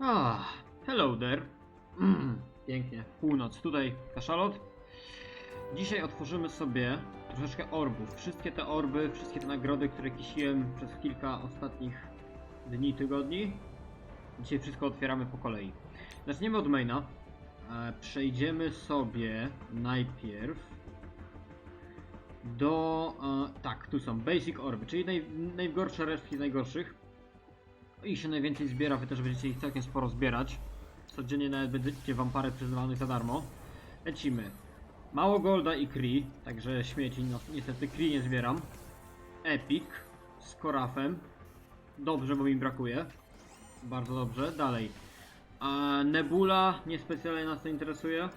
Ah, hello there. Mm, pięknie. Północ. Tutaj kaszalot. Dzisiaj otworzymy sobie troszeczkę orbów. Wszystkie te orby, wszystkie te nagrody, które kisiłem przez kilka ostatnich dni, tygodni. Dzisiaj wszystko otwieramy po kolei. Zaczniemy od maina. E, Przejdziemy sobie najpierw do... E, tak, tu są Basic Orby, czyli naj, najgorsze resztki najgorszych. Ich się najwięcej zbiera, wy też będziecie ich całkiem sporo zbierać. Codziennie nawet będziecie wam parę przyznawanych za darmo. Lecimy. Mało golda i Kree, także śmieci, no niestety Kree nie zbieram. Epic z Korafem. Dobrze, bo mi brakuje. Bardzo dobrze. Dalej. A Nebula niespecjalnie nas to interesuje.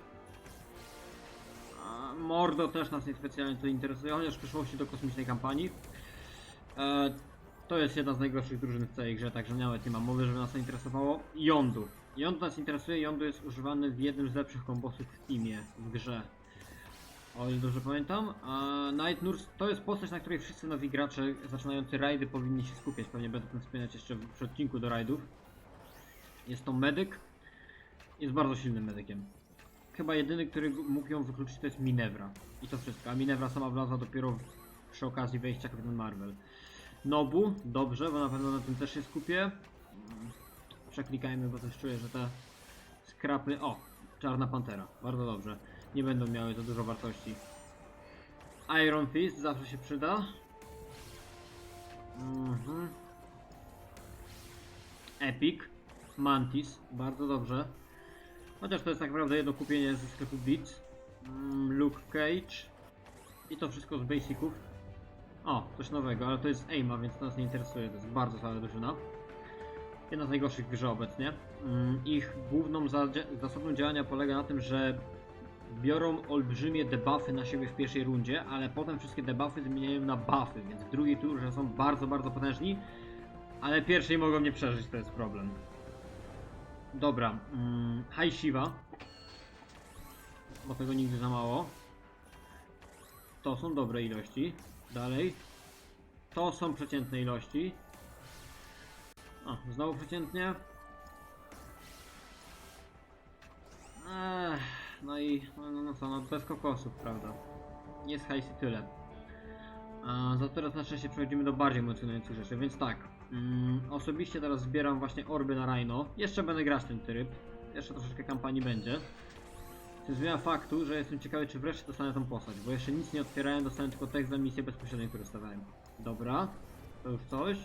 Mordo też nas niespecjalnie to interesuje, chociaż w przyszłości do kosmicznej kampanii. E, to jest jedna z najgorszych drużyn w całej grze, także nawet nie mam mowy, żeby nas to interesowało. Yondu. Yondu nas interesuje, Yondu jest używany w jednym z lepszych kombosów w teamie, w grze. O ile dobrze pamiętam. A Night Nurse to jest postać, na której wszyscy nowi gracze zaczynający rajdy powinni się skupiać. Pewnie będę o tym wspominać jeszcze w odcinku do rajdów. Jest to medyk. Jest bardzo silnym medykiem. Chyba jedyny, który mógł ją wykluczyć to jest Minewra. I to wszystko. A Minewra sama wlazła dopiero przy okazji wejścia Kapitan Marvel. Nobu, dobrze, bo na pewno na tym też się skupię. Przeklikajmy, bo też czuję, że te skrapy... O! Czarna Pantera, bardzo dobrze. Nie będą miały za dużo wartości. Iron Fist zawsze się przyda. Mhm. Epic. Mantis, bardzo dobrze. Chociaż to jest tak naprawdę jedno kupienie ze sklepu Beats. Mm, Luke Cage. I to wszystko z basiców. O, coś nowego, ale to jest Aima, więc nas nie interesuje. To jest bardzo słaba drużyna. Jedna z najgorszych grze obecnie. Mm, Ich główną zasadą działania polega na tym, że biorą olbrzymie debuffy na siebie w pierwszej rundzie, ale potem wszystkie debuffy zmieniają na buffy, więc w drugiej turze są bardzo, bardzo potężni, ale pierwszej mogą nie przeżyć, to jest problem. Dobra, mm, High Shiva, bo tego nigdy za mało. To są dobre ilości. Dalej. To są przeciętne ilości. O, znowu przeciętnie. Ech, no i no, no, no co, no bez kokosów, prawda? Jest hajs i tyle. A za teraz na szczęście przechodzimy do bardziej emocjonujących rzeczy, więc tak. Mm, osobiście teraz zbieram właśnie orby na Rhino. Jeszcze będę grać ten tryb. Jeszcze troszeczkę kampanii będzie. Co zmienia faktu, że jestem ciekawy, czy wreszcie dostanę tą postać, bo jeszcze nic nie otwierałem, dostałem tylko tekst za misję bezpośrednio, który dostawałem. Dobra, to już coś.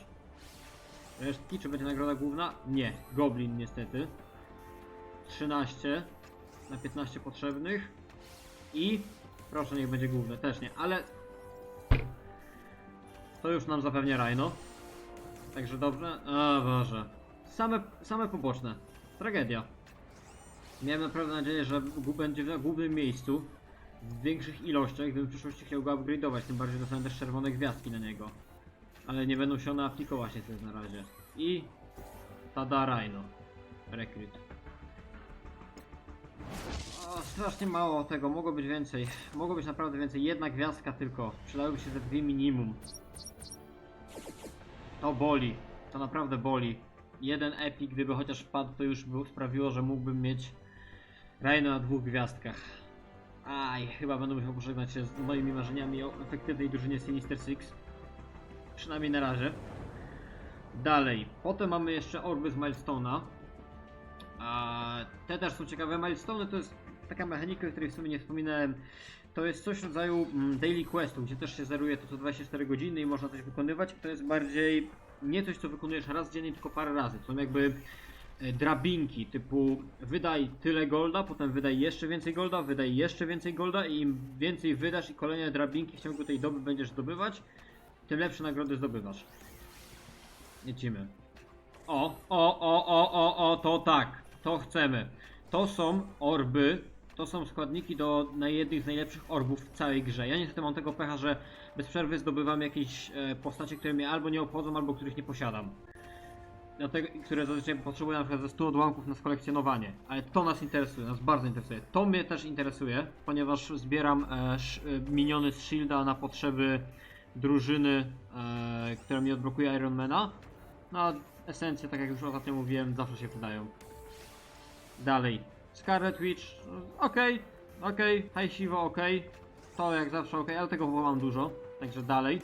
Resztki, czy będzie nagroda główna? Nie, Goblin niestety. 13 na 15 potrzebnych. I proszę, niech będzie główne, też nie, ale to już nam zapewnia Rhino. Także dobrze. O Boże. Same, same poboczne. Tragedia. Miałem naprawdę nadzieję, że będzie na głównym miejscu w większych ilościach, gdybym w przyszłości chciał go upgrade'ować, tym bardziej dostałem też czerwone gwiazdki na niego. Ale nie będą się one aplikować niestety na razie. I... Tada Rhino. Recruit. Strasznie mało tego, mogło być więcej. Mogło być naprawdę więcej. Jedna gwiazdka tylko. Przydałyby się ze dwie minimum. To boli. To naprawdę boli. Jeden epic, gdyby chociaż padł, to już by sprawiło, że mógłbym mieć Rhino na dwóch gwiazdkach. Aj, chyba będę musiał pożegnać się z moimi marzeniami o efektywnej drużynie Sinister Six. Przynajmniej na razie. Dalej. Potem mamy jeszcze orby z Milestone'a. Te też są ciekawe. Milestone to jest taka mechanika, o której w sumie nie wspominałem. To jest coś w rodzaju mm, daily questu, gdzie też się zeruje to co 24 godziny i można coś wykonywać. To jest bardziej nie coś, co wykonujesz raz dziennie, tylko parę razy. To są jakby drabinki typu wydaj tyle golda, potem wydaj jeszcze więcej golda, wydaj jeszcze więcej golda i im więcej wydasz i kolejne drabinki w ciągu tej doby będziesz zdobywać, tym lepsze nagrody zdobywasz. Lecimy. O, o, o, o, o, o, to tak, to chcemy. To są orby, to są składniki do na jednych z najlepszych orbów w całej grze. Ja niestety mam tego pecha, że bez przerwy zdobywam jakieś e, postacie, które mnie albo nie obchodzą, albo których nie posiadam. Dlatego, które zazwyczaj potrzebują na przykład ze 100 odłamków na skolekcjonowanie. Ale to nas interesuje, nas bardzo interesuje. To mnie też interesuje, ponieważ zbieram e, e, miniony z Shielda na potrzeby drużyny, e, która mi odblokuje Ironmana. No, a esencje, tak jak już ostatnio mówiłem, zawsze się przydają. Dalej. Scarlet Witch, okej, okej, okay. Siwo, okej. To jak zawsze okej, ale tego mam dużo, także dalej.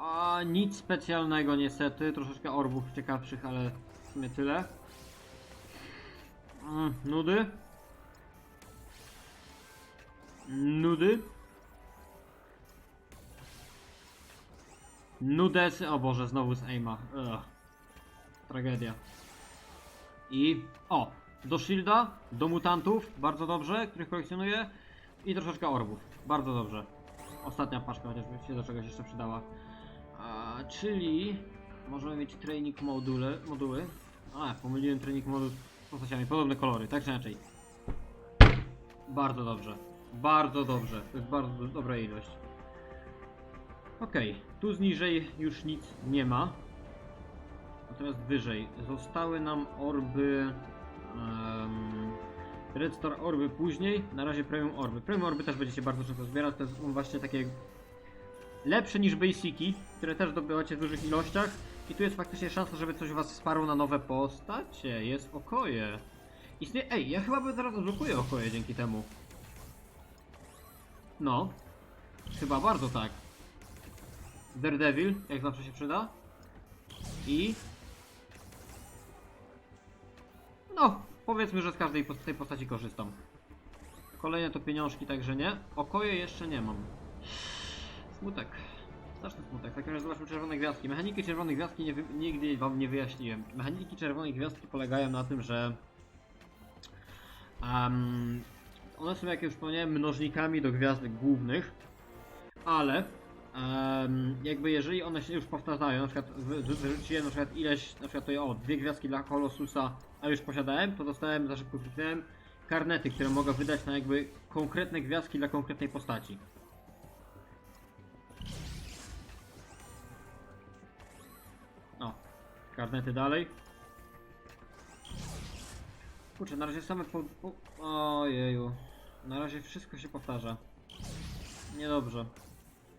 A nic specjalnego niestety, troszeczkę orbów ciekawszych, ale w sumie tyle. Mm, nudy. Nudy. Nudesy, o Boże, znowu z Aima. Ugh. Tragedia. I o, do Shielda, do mutantów, bardzo dobrze, których kolekcjonuję. I troszeczkę orbów, bardzo dobrze. Ostatnia paczka chociażby się do czegoś jeszcze przydała. A, czyli możemy mieć training module, moduły. A, pomyliłem training moduł z postaciami, podobne kolory, tak czy inaczej. Bardzo dobrze, bardzo dobrze, to jest bardzo do- dobra ilość. Okej, tu zniżej już nic nie ma. Natomiast wyżej zostały nam orby. Um, Red Star orby później, na razie premium orby. Premium orby też będziecie bardzo często zbierać, to są właśnie takie lepsze niż basiki, które też dobywacie w dużych ilościach. I tu jest faktycznie szansa, żeby coś was wsparło na nowe postacie. Jest okoje. Istnieje. Ej, ja chyba zaraz odblokuję okoje dzięki temu. No. Chyba bardzo tak. Daredevil, jak zawsze się przyda. I... No, powiedzmy, że z każdej pos- tej postaci korzystam. Kolejne to pieniążki, także nie. Okoje jeszcze nie mam. Smutek. Straszny smutek. W takim razie zobaczmy czerwone gwiazdki. Mechaniki czerwonej gwiazdki nie nigdy wam nie wyjaśniłem. Mechaniki czerwonej gwiazdki polegają na tym, że... Um, one są, jak już wspomniałem, mnożnikami do gwiazdek głównych, ale em, jakby jeżeli one się już powtarzają, na przykład wy- wy- wyrzuciłem na przykład ileś, na przykład tutaj o, dwie gwiazdki dla Colossusa, a już posiadałem, to dostałem, za szybko kliknąłem, karnety, które mogę wydać na jakby konkretne gwiazdki dla konkretnej postaci. Karnety dalej. Kurczę, na razie same po... po... Ojeju. Na razie wszystko się powtarza. Niedobrze.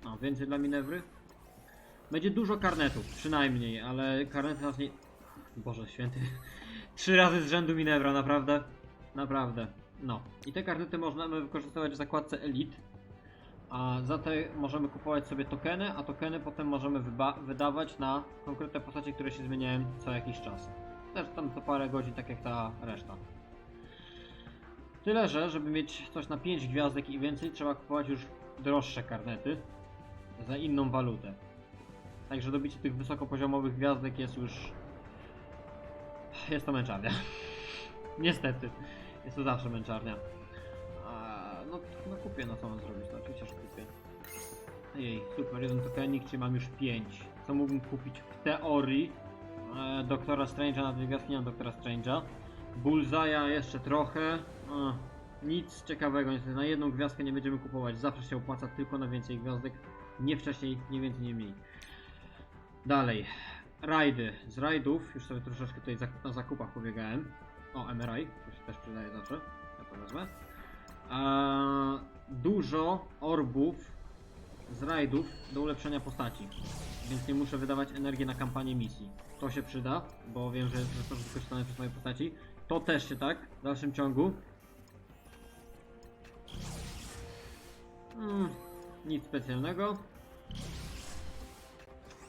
No, więcej dla Minewry. Będzie dużo karnetów, przynajmniej, ale karnety nas nie... Boże święty. Trzy razy z rzędu Minewra, naprawdę. Naprawdę. No. I te karnety można wykorzystywać w zakładce Elite. A za te możemy kupować sobie tokeny, a tokeny potem możemy wydawać na konkretne postacie, które się zmieniają co jakiś czas. Też tam co parę godzin, tak jak ta reszta. Tyle, że żeby mieć coś na 5 gwiazdek i więcej, trzeba kupować już droższe karnety za inną walutę. Także dobicie tych wysokopoziomowych gwiazdek jest już. Jest to męczarnia. Niestety. Jest to zawsze męczarnia. A, no, no kupię, no co mam zrobić? Kupię. Jej, super, jeden tokenik, czyli mam już 5. Co mógłbym kupić w teorii? E, Doktora Strange'a na dwie gwiazdki, nie mam Doktora Strange'a. Bullseye'a jeszcze trochę. E, nic ciekawego, niestety na jedną gwiazdkę nie będziemy kupować. Zawsze się opłaca tylko na więcej gwiazdek. Nie wcześniej, nie więcej, nie mniej. Dalej. Rajdy. Z rajdów, już sobie troszeczkę tutaj na zakupach pobiegałem. O, MRI, to się też przydaje zawsze. Ja to wezmę. Eee, dużo orbów z rajdów do ulepszenia postaci. Więc nie muszę wydawać energii na kampanię misji. To się przyda, bo wiem, że, że to jest wykorzystane przez moje postaci. To też się tak, w dalszym ciągu. Mm, nic specjalnego.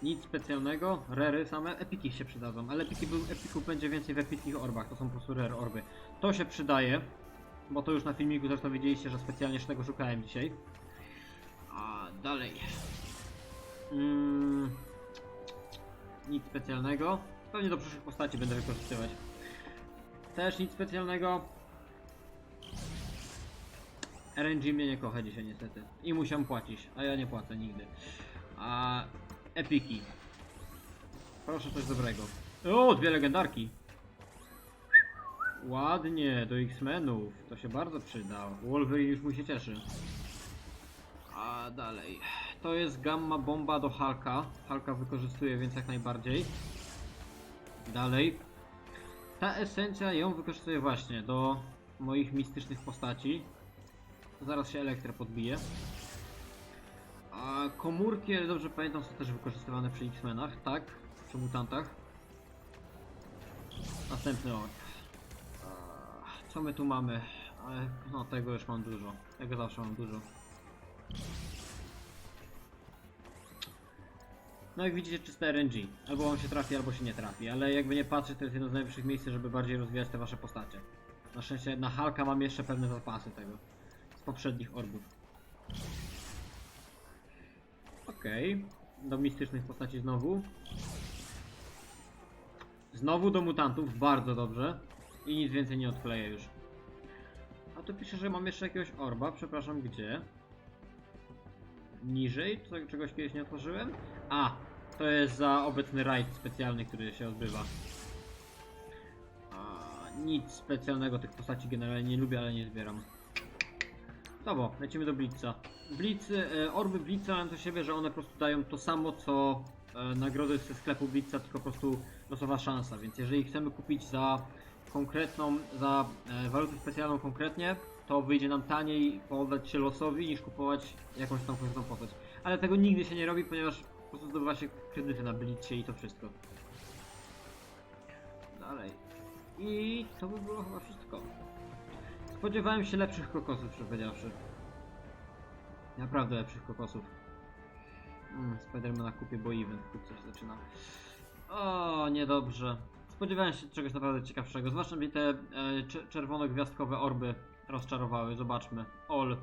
Nic specjalnego. Rery same. Epiki się przydadzą, ale epiki, był- epików będzie więcej w epickich orbach. To są po prostu rare orby. To się przydaje, bo to już na filmiku zresztą widzieliście, że specjalnie tego szukałem dzisiaj. Dalej. Mm, nic specjalnego. Pewnie do przyszłych postaci będę wykorzystywać. Też nic specjalnego. RNG mnie nie kocha dzisiaj niestety. I musiałem płacić, a ja nie płacę nigdy. A epiki. Proszę coś dobrego. O, dwie legendarki. Ładnie, do X-Menów. To się bardzo przyda. Wolverine już mu się cieszy. A dalej. To jest gamma bomba do Hulka. Hulka wykorzystuje, więc jak najbardziej. Dalej. Ta esencja ją wykorzystuję właśnie do moich mistycznych postaci. Zaraz się Elektra podbije. A komórki, ale dobrze pamiętam, są też wykorzystywane przy X-Menach, tak? przy mutantach. Następny. Eee, Co my tu mamy? No tego już mam dużo. Tego zawsze mam dużo. No jak widzicie czyste RNG. Albo on się trafi, albo się nie trafi. Ale jakby nie patrzeć, to jest jedno z najlepszych miejsc, żeby bardziej rozwijać te wasze postacie. Na szczęście na Halka mam jeszcze pewne zapasy tego. Z poprzednich orbów. Okej. Do mistycznych postaci znowu. Znowu do mutantów, bardzo dobrze. I nic więcej nie odkleję już. A tu pisze, że mam jeszcze jakiegoś orba, przepraszam, gdzie? Niżej? Czegoś kiedyś nie otworzyłem? A, to jest za obecny rajd specjalny, który się odbywa. A, nic specjalnego tych postaci generalnie nie lubię, ale nie zbieram. Dobra, lecimy do Blitza. Blitzy, e, orby Blitza mają to siebie, że one po prostu dają to samo, co e, nagrody ze sklepu Blitza, tylko po prostu losowa szansa, więc jeżeli chcemy kupić za konkretną, za e, walutę specjalną konkretnie, to wyjdzie nam taniej poddać się losowi niż kupować jakąś tam konkretną postać. Ale tego nigdy się nie robi, ponieważ po prostu zdobywa się kredyty na Blitzcie i to wszystko. Dalej. I to by było chyba wszystko. Spodziewałem się lepszych kokosów, szczerze powiedziawszy. Naprawdę lepszych kokosów. Mm, Spidermana kupię, bo event wkrótce się zaczyna. O, niedobrze. Spodziewałem się czegoś naprawdę ciekawszego. Zwłaszcza mnie te e, cze- czerwono-gwiazdkowe orby rozczarowały. Zobaczmy. Ol.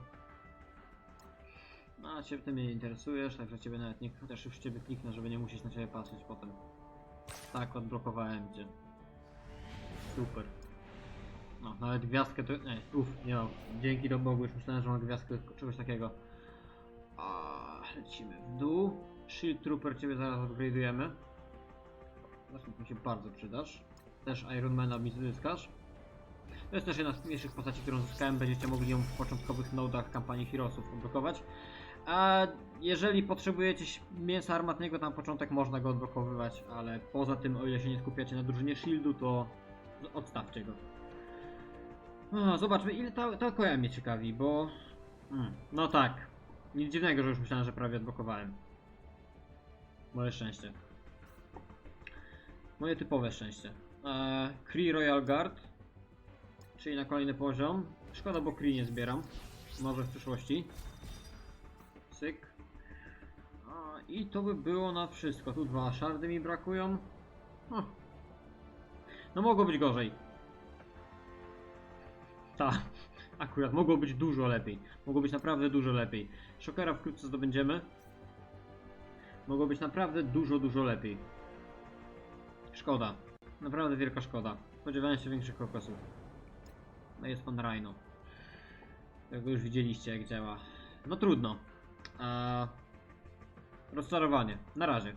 No, a ciebie ty mnie nie interesujesz, także ciebie nawet nie... Chociaż już ciebie kliknę, żeby nie musieć na ciebie patrzeć potem. Tak, odblokowałem cię. Super. No, nawet gwiazdkę to... Nie, uff, nie mam. Dzięki do Bogu, już myślałem, że mam gwiazdkę czegoś takiego. A, lecimy w dół. Shield Trooper ciebie zaraz upgrade'ujemy. Mi się bardzo przydasz. Też Ironmana mi zyskasz. To jest też jedna z mniejszych postaci, którą zyskałem. Będziecie mogli ją w początkowych nodach kampanii Heroesów odblokować. A jeżeli potrzebujecie mięsa armatnego, tam początek można go odblokowywać, ale poza tym, o ile się nie skupiacie na drużynie Shieldu, to z- odstawcie go. No, zobaczmy, ile ta, ta koja mnie ciekawi, bo... Mm, no tak, nic dziwnego, że już myślałem, że prawie odblokowałem. Moje szczęście. Moje typowe szczęście. Eee, Kree Royal Guard, czyli na kolejny poziom. Szkoda, bo Kree nie zbieram. Może w przyszłości. Cyk. A, I to by było na wszystko. Tu dwa szardy mi brakują. No, no mogło być gorzej. Ta, akurat mogło być dużo lepiej. Mogło być naprawdę dużo lepiej. Szokera wkrótce zdobędziemy. Mogło być naprawdę dużo, dużo lepiej. Szkoda. Naprawdę wielka szkoda. Spodziewałem się większych kokosów. No jest pan Rhino. Tego już widzieliście jak działa. No trudno. Eee, rozczarowanie. Na razie.